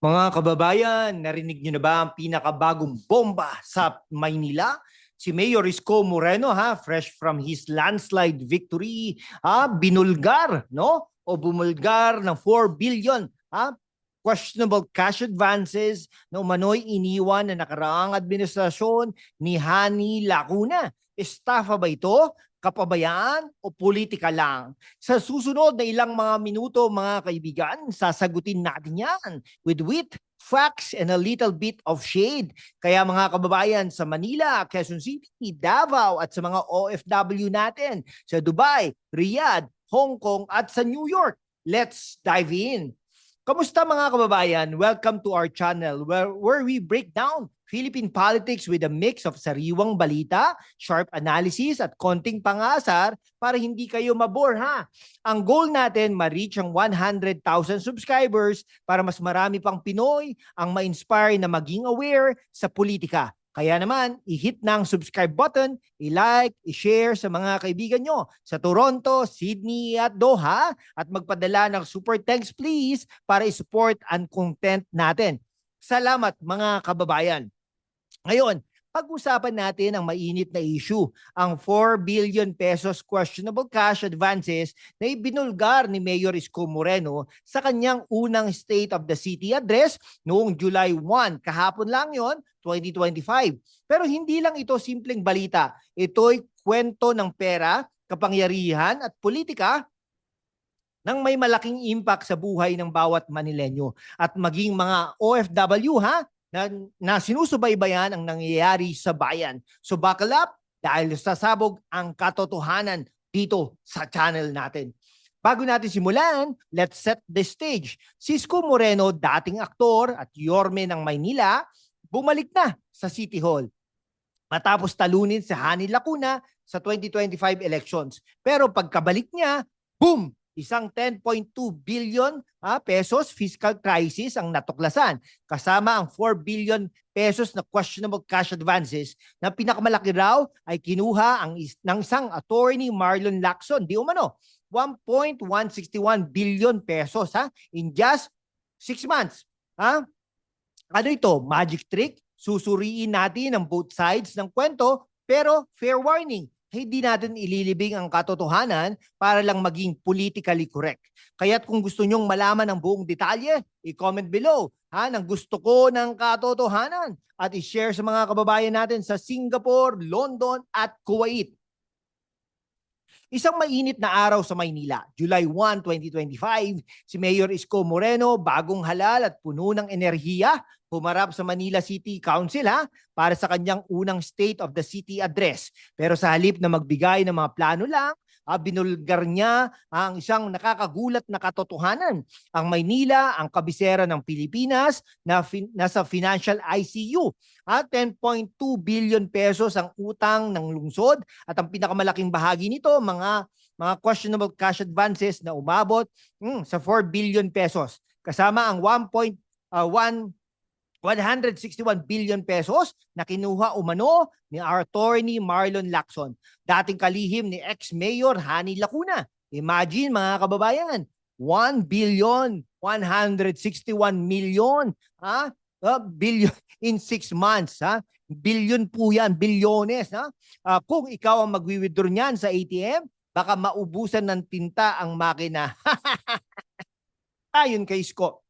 Mga kababayan, narinig niyo na ba ang pinakabagong bomba sa Maynila? Si Mayor Isko Moreno ha, fresh from his landslide victory, ha, binulgar, no? O bumulgar ng 4 billion, ha? Questionable cash advances na umano'y iniwan na nakaraang administrasyon ni Hani Lacuna. Estafa ba ito? Kapabayaan o politika lang? Sa susunod na ilang mga minuto, mga kaibigan, sasagutin natin yan with wit, facts, and a little bit of shade. Kaya mga kababayan sa Manila, Quezon City, Davao at sa mga OFW natin sa Dubai, Riyadh, Hong Kong at sa New York, let's dive in. Kamusta mga kababayan? Welcome to our channel where, where we break down Philippine politics with a mix of sariwang balita, sharp analysis at konting pangasar para hindi kayo mabore ha. Ang goal natin ma-reach ang 100,000 subscribers para mas marami pang Pinoy ang ma-inspire na maging aware sa politika. Kaya naman, i-hit na ang subscribe button, i-like, i-share sa mga kaibigan nyo sa Toronto, Sydney at Doha at magpadala ng super thanks please para i-support ang content natin. Salamat mga kababayan. Ngayon, pag-usapan natin ang mainit na issue, ang 4 billion pesos questionable cash advances na ibinulgar ni Mayor Isko Moreno sa kanyang unang State of the City address noong July 1. Kahapon lang yon 2025. Pero hindi lang ito simpleng balita. Ito'y kwento ng pera, kapangyarihan at politika nang may malaking impact sa buhay ng bawat Manilenyo at maging mga OFW ha na, na sinusubaybayan ang nangyayari sa bayan. So buckle up dahil sasabog ang katotohanan dito sa channel natin. Bago natin simulan, let's set the stage. Cisco Moreno, dating aktor at Yorme ng Maynila, bumalik na sa City Hall matapos talunin si Hani Lacuna sa 2025 elections. Pero pagkabalik niya, boom! Isang 10.2 billion ah, pesos fiscal crisis ang natuklasan kasama ang 4 billion pesos na questionable cash advances na pinakamalaki raw ay kinuha ang is- ng isang attorney Marlon Lacson. Di umano 1.161 billion pesos ha in just 6 months. Ha ano ito? Magic trick? Susuriin natin ang both sides ng kwento pero fair warning hindi natin ililibing ang katotohanan para lang maging politically correct. Kaya't kung gusto nyong malaman ang buong detalye, i-comment below ha, nang gusto ko ng katotohanan at i-share sa mga kababayan natin sa Singapore, London at Kuwait. Isang mainit na araw sa Maynila, July 1, 2025, si Mayor Isko Moreno, bagong halal at puno ng enerhiya, humarap sa Manila City Council ha, para sa kanyang unang State of the City address. Pero sa halip na magbigay ng mga plano lang, ah, binulgar niya ang isang nakakagulat na katotohanan. Ang Maynila, ang kabisera ng Pilipinas, na fin- nasa financial ICU. At 10.2 billion pesos ang utang ng lungsod at ang pinakamalaking bahagi nito, mga mga questionable cash advances na umabot mm, sa 4 billion pesos. Kasama ang 1.1 161 billion pesos na kinuha umano ni attorney Marlon Lacson, dating kalihim ni ex-mayor Hani Lacuna. Imagine mga kababayan, 1 billion 161 million ha? Uh, billion in 6 months ha? Billion po yan, bilyones ha? Ah, kung ikaw ang magwi-withdraw niyan sa ATM, baka maubusan ng tinta ang makina. Ayon kay Isko.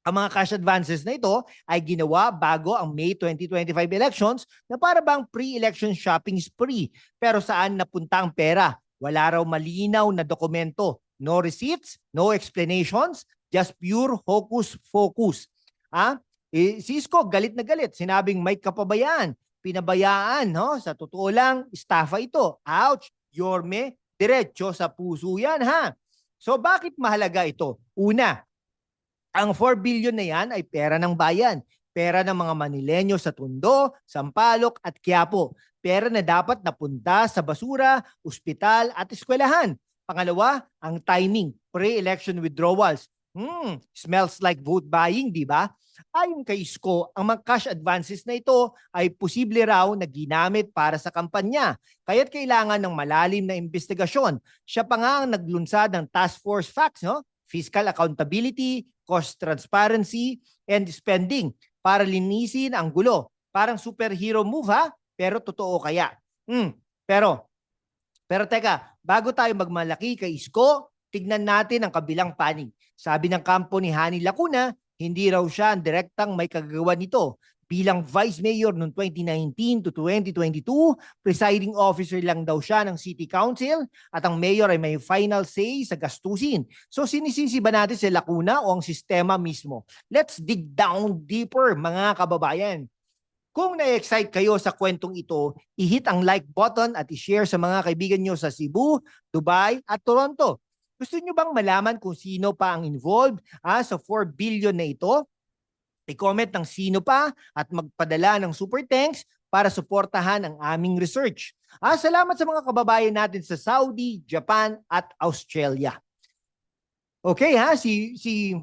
Ang mga cash advances na ito ay ginawa bago ang May 2025 elections na para bang pre-election shopping spree. Pero saan napunta ang pera? Wala raw malinaw na dokumento. No receipts, no explanations, just pure hocus-focus. Ha? Eh, Cisco, galit na galit. Sinabing may kapabayaan, pinabayaan. No? Sa totoo lang, estafa ito. Ouch! Yorme, diretso sa puso yan ha. So bakit mahalaga ito? Una, ang 4 billion na yan ay pera ng bayan. Pera ng mga Manilenyo sa Tondo, Sampaloc at Quiapo. Pera na dapat napunta sa basura, ospital at eskwelahan. Pangalawa, ang timing, pre-election withdrawals. Hmm, smells like vote buying, di ba? Ayon kay Isko, ang mga cash advances na ito ay posible raw na ginamit para sa kampanya. Kaya't kailangan ng malalim na investigasyon. Siya pa nga ang naglunsad ng Task Force Facts, no? Fiscal Accountability, cost transparency, and spending para linisin ang gulo. Parang superhero move ha, pero totoo kaya. Hmm, pero, pero teka, bago tayo magmalaki kay Isko, tignan natin ang kabilang panig. Sabi ng kampo ni Hani Lacuna, hindi raw siya ang direktang may kagagawa nito. Bilang Vice Mayor noong 2019 to 2022, presiding officer lang daw siya ng City Council at ang mayor ay may final say sa gastusin. So sinisisi ba natin si Lacuna o ang sistema mismo? Let's dig down deeper mga kababayan. Kung na-excite kayo sa kwentong ito, i-hit ang like button at i-share sa mga kaibigan nyo sa Cebu, Dubai at Toronto. Gusto nyo bang malaman kung sino pa ang involved ah, sa 4 billion na ito? I-comment ng sino pa at magpadala ng super thanks para suportahan ang aming research. Ah, salamat sa mga kababayan natin sa Saudi, Japan at Australia. Okay ha, si si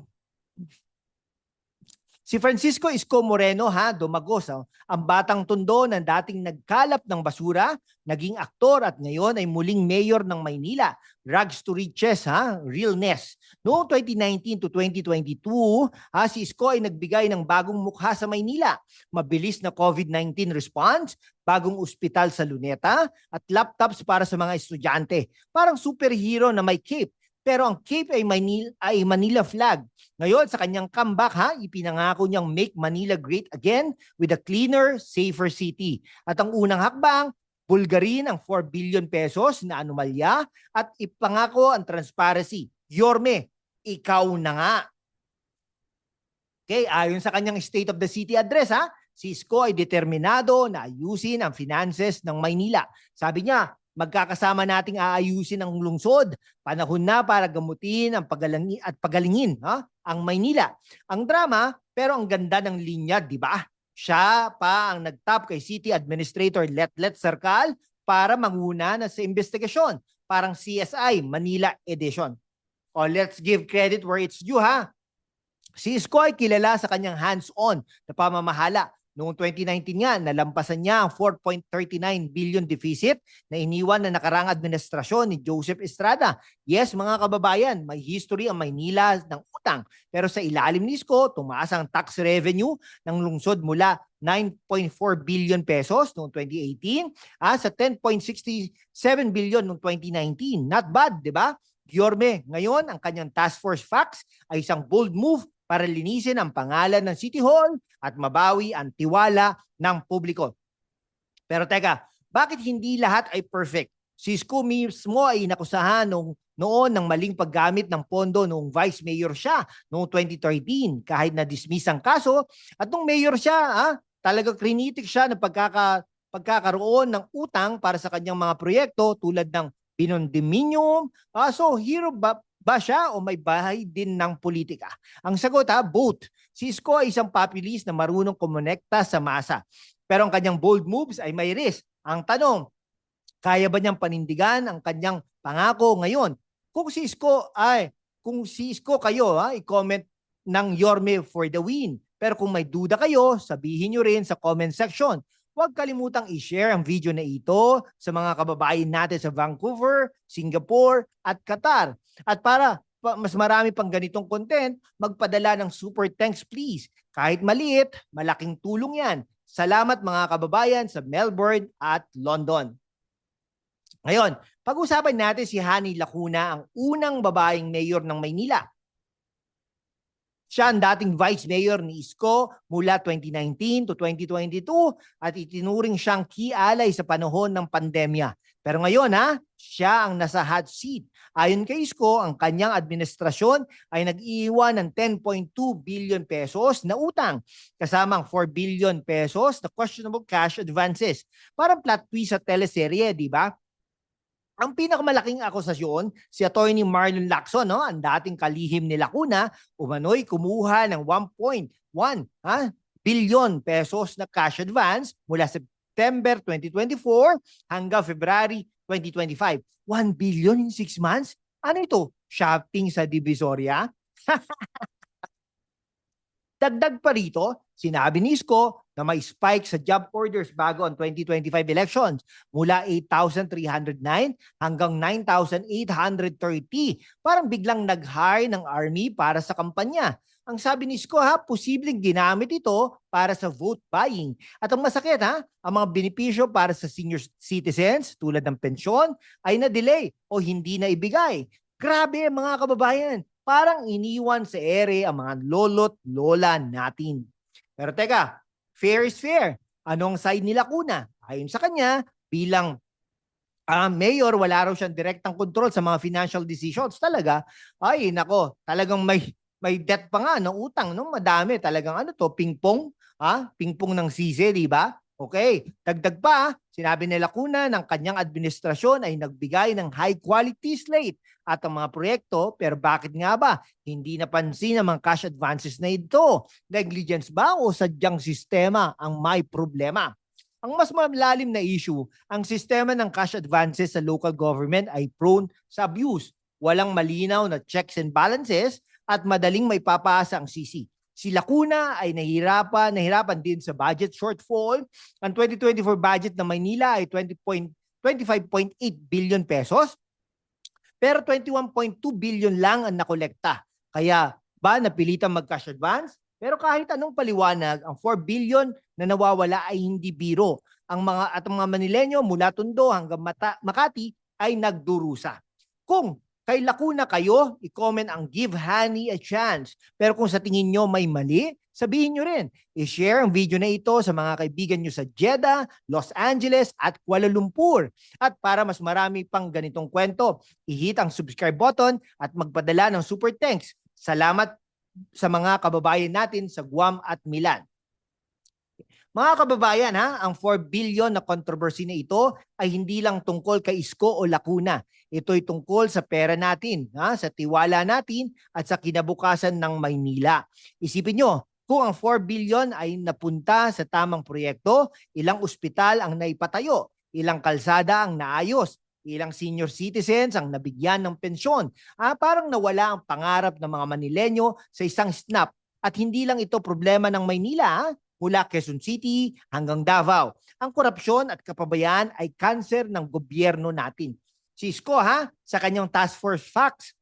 Si Francisco Isco Moreno ha, dumagos ang batang tondo ng dating nagkalap ng basura, naging aktor at ngayon ay muling mayor ng Maynila. Rags to riches ha, realness. Noong 2019 to 2022, ha, si Isco ay nagbigay ng bagong mukha sa Maynila. Mabilis na COVID-19 response, bagong ospital sa Luneta, at laptops para sa mga estudyante. Parang superhero na may cape. Pero ang Cape ay Manila, ay Manila flag. Ngayon, sa kanyang comeback, ha, ipinangako niyang make Manila great again with a cleaner, safer city. At ang unang hakbang, bulgarin ang 4 billion pesos na anomalya at ipangako ang transparency. Yorme, ikaw na nga. Okay, ayon sa kanyang State of the City address, ha, si Isko ay determinado na ayusin ang finances ng Maynila. Sabi niya, magkakasama nating aayusin ang lungsod. Panahon na para gamutin ang pagalangi at pagalingin ha? ang Maynila. Ang drama, pero ang ganda ng linya, di ba? Siya pa ang nagtap kay City Administrator Letlet Sercal para manguna na sa investigasyon. Parang CSI Manila Edition. O let's give credit where it's due ha. Si Isko ay kilala sa kanyang hands-on na pamamahala Noong 2019 nga, nalampasan niya ang 4.39 billion deficit na iniwan na nakarang administrasyon ni Joseph Estrada. Yes, mga kababayan, may history ang Maynila ng utang. Pero sa ilalim ni Isko, tumaas ang tax revenue ng lungsod mula 9.4 billion pesos noong 2018 ah, sa 10.67 billion noong 2019. Not bad, di ba? Giorme, ngayon ang kanyang task force facts ay isang bold move para linisin ang pangalan ng City Hall at mabawi ang tiwala ng publiko. Pero teka, bakit hindi lahat ay perfect? Si Isko mismo ay nakusahan nung noon ng maling paggamit ng pondo noong vice mayor siya noong 2013 kahit na-dismiss ang kaso at nung mayor siya ah, talaga krinitik siya ng pagkaka, pagkakaroon ng utang para sa kanyang mga proyekto tulad ng binondominium. Ah, so hero ba, ba siya o may bahay din ng politika? Ang sagot ha, both. Si Isko ay isang populist na marunong kumonekta sa masa. Pero ang kanyang bold moves ay may risk. Ang tanong, kaya ba niyang panindigan ang kanyang pangako ngayon? Kung si Isko ay, kung si Isko kayo, ha, i-comment ng Yorme for the win. Pero kung may duda kayo, sabihin nyo rin sa comment section. Huwag kalimutang i-share ang video na ito sa mga kababayan natin sa Vancouver, Singapore at Qatar. At para pa- mas marami pang ganitong content, magpadala ng super thanks please. Kahit maliit, malaking tulong yan. Salamat mga kababayan sa Melbourne at London. Ngayon, pag-usapan natin si Hani Lacuna, ang unang babaeng mayor ng Maynila. Siya ang dating vice mayor ni Isko mula 2019 to 2022 at itinuring siyang key ally sa panahon ng pandemya. Pero ngayon ha, siya ang nasa hot seat. Ayon kay Isko, ang kanyang administrasyon ay nag-iwan ng 10.2 billion pesos na utang kasama ang 4 billion pesos na questionable cash advances. Parang plot twist sa teleserye, di ba? Ang pinakamalaking akusasyon, si Attorney Marlon Lacson, no, ang dating kalihim ni Lacuna, umano'y kumuha ng 1.1 ha, billion pesos na cash advance mula September 2024 hanggang February 2025. 1 billion in 6 months? Ano ito? Shopping sa Divisoria? Dagdag pa rito, sinabi ni Isko na may spike sa job orders bago ang 2025 elections mula 8,309 hanggang 9,830. Parang biglang nag-hire ng army para sa kampanya. Ang sabi ni Isko ha, posibleng ginamit ito para sa vote buying. At ang masakit ha, ang mga benepisyo para sa senior citizens tulad ng pensyon ay na-delay o hindi na ibigay. Grabe mga kababayan, parang iniwan sa ere ang mga lolo't lola natin. Pero teka, fair is fair. Anong side nila kuna? Ayon sa kanya, bilang ah mayor, wala raw siyang direktang control sa mga financial decisions. Talaga, ay nako, talagang may may debt pa nga ng utang, no? Madami talagang ano to, pingpong, ha? Pingpong ng sisi, di ba? Okay, dagdag pa, sinabi nila kuna ng kanyang administrasyon ay nagbigay ng high quality slate at ang mga proyekto, pero bakit nga ba hindi napansin ang mga cash advances na ito? Negligence ba o sadyang sistema ang may problema? Ang mas malalim na issue, ang sistema ng cash advances sa local government ay prone sa abuse. Walang malinaw na checks and balances at madaling may papasa ang CC. Si Lacuna ay nahirapan, nahirapan din sa budget shortfall. Ang 2024 budget ng Maynila ay 20 25.8 billion pesos. Pero 21.2 billion lang ang nakolekta. Kaya ba napilitan mag-cash advance? Pero kahit anong paliwanag, ang 4 billion na nawawala ay hindi biro. Ang mga at ang mga Manilenyo mula Tondo hanggang Mata, Makati ay nagdurusa. Kung kay Lacuna kayo, i-comment ang Give Honey a Chance. Pero kung sa tingin nyo may mali, sabihin nyo rin. I-share ang video na ito sa mga kaibigan nyo sa Jeddah, Los Angeles at Kuala Lumpur. At para mas marami pang ganitong kwento, i-hit ang subscribe button at magpadala ng super thanks. Salamat sa mga kababayan natin sa Guam at Milan. Mga kababayan, ha, ang 4 billion na controversy na ito ay hindi lang tungkol kay Isko o Lacuna. Ito'y tungkol sa pera natin, ha, sa tiwala natin at sa kinabukasan ng Maynila. Isipin nyo, kung ang 4 billion ay napunta sa tamang proyekto, ilang ospital ang naipatayo, ilang kalsada ang naayos, ilang senior citizens ang nabigyan ng pensyon. Ah, parang nawala ang pangarap ng mga Manilenyo sa isang snap. At hindi lang ito problema ng Maynila, ha? Mula Quezon City hanggang Davao. Ang korupsyon at kapabayaan ay kanser ng gobyerno natin. Si ha, sa kanyang task force facts,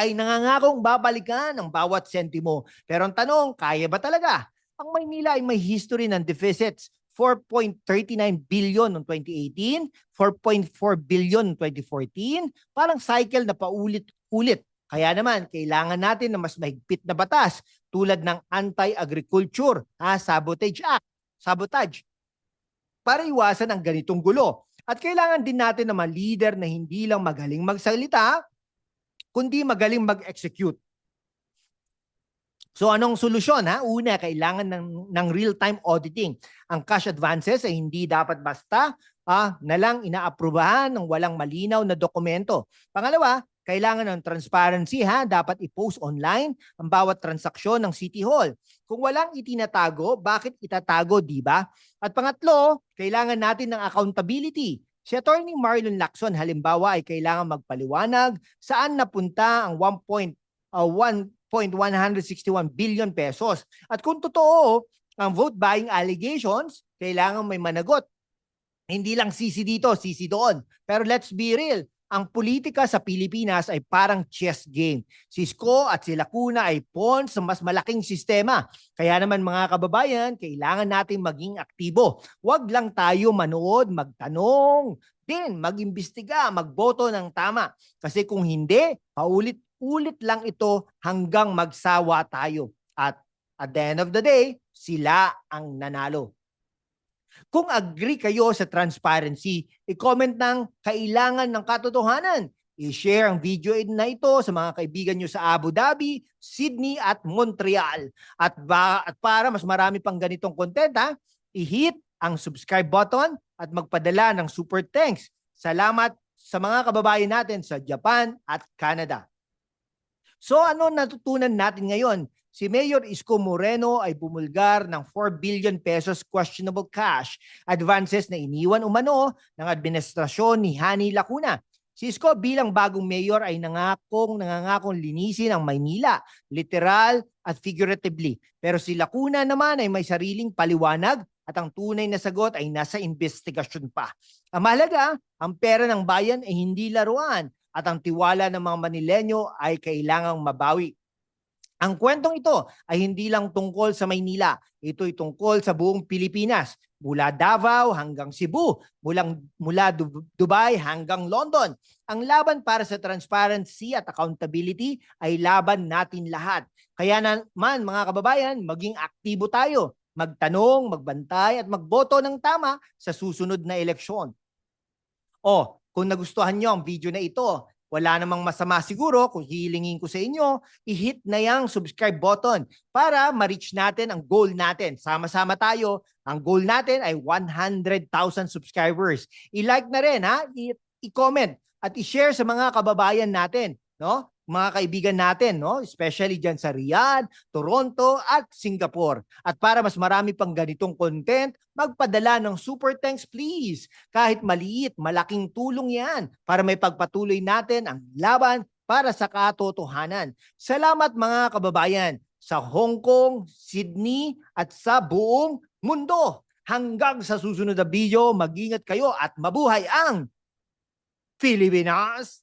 ay nangangakong babalikan ang bawat sentimo. Pero ang tanong, kaya ba talaga? Ang Maynila ay may history ng deficits. 4.39 billion noong 2018, 4.4 billion noong 2014, parang cycle na paulit-ulit. Kaya naman, kailangan natin ng mas mahigpit na batas tulad ng Anti-Agriculture ah, Sabotage Act, sabotage, para iwasan ang ganitong gulo. At kailangan din natin ng mga leader na hindi lang magaling magsalita, kundi magaling mag-execute. So anong solusyon ha? Una, kailangan ng, ng real-time auditing. Ang cash advances ay hindi dapat basta ah, na lang inaaprubahan ng walang malinaw na dokumento. Pangalawa, kailangan ng transparency ha, dapat i-post online ang bawat transaksyon ng City Hall. Kung walang itinatago, bakit itatago, di ba? At pangatlo, kailangan natin ng accountability. Si Attorney Marlon Lacson halimbawa ay kailangan magpaliwanag saan napunta ang 1.1 1.161 billion pesos. At kung totoo ang vote buying allegations, kailangan may managot. Hindi lang sisi dito, sisi doon. Pero let's be real, ang politika sa Pilipinas ay parang chess game. Si Isko at si Lacuna ay pawns sa mas malaking sistema. Kaya naman mga kababayan, kailangan nating maging aktibo. Huwag lang tayo manood, magtanong, din mag-imbestiga, magboto ng tama. Kasi kung hindi, paulit-ulit lang ito hanggang magsawa tayo. At at the end of the day, sila ang nanalo. Kung agree kayo sa transparency, i-comment ng kailangan ng katotohanan. I-share ang video na ito sa mga kaibigan nyo sa Abu Dhabi, Sydney at Montreal. At, ba, at para mas marami pang ganitong content, ha, i-hit ang subscribe button at magpadala ng super thanks. Salamat sa mga kababayan natin sa Japan at Canada. So ano natutunan natin ngayon? Si Mayor Isko Moreno ay bumulgar ng 4 billion pesos questionable cash advances na iniwan umano ng administrasyon ni Hani Lacuna. Si Isko bilang bagong mayor ay nangakong nangangakong linisin ang Maynila, literal at figuratively. Pero si Lacuna naman ay may sariling paliwanag at ang tunay na sagot ay nasa investigasyon pa. Ang mahalaga, ang pera ng bayan ay hindi laruan at ang tiwala ng mga Manilenyo ay kailangang mabawi. Ang kwentong ito ay hindi lang tungkol sa Maynila. Ito'y tungkol sa buong Pilipinas. Mula Davao hanggang Cebu, mula Du- Dubai hanggang London. Ang laban para sa transparency at accountability ay laban natin lahat. Kaya naman mga kababayan, maging aktibo tayo. Magtanong, magbantay at magboto ng tama sa susunod na eleksyon. O, kung nagustuhan nyo ang video na ito, wala namang masama siguro kung hihilingin ko sa inyo, i-hit na yung subscribe button para ma-reach natin ang goal natin. Sama-sama tayo. Ang goal natin ay 100,000 subscribers. I-like na rin ha, i-comment at i-share sa mga kababayan natin, no? Mga kaibigan natin, no? Especially diyan sa Riyadh, Toronto at Singapore. At para mas marami pang ganitong content, magpadala ng super thanks please. Kahit maliit, malaking tulong 'yan para may pagpatuloy natin ang laban para sa katotohanan. Salamat mga kababayan sa Hong Kong, Sydney at sa buong mundo. Hanggang sa susunod na video, mag-ingat kayo at mabuhay ang Pilipinas!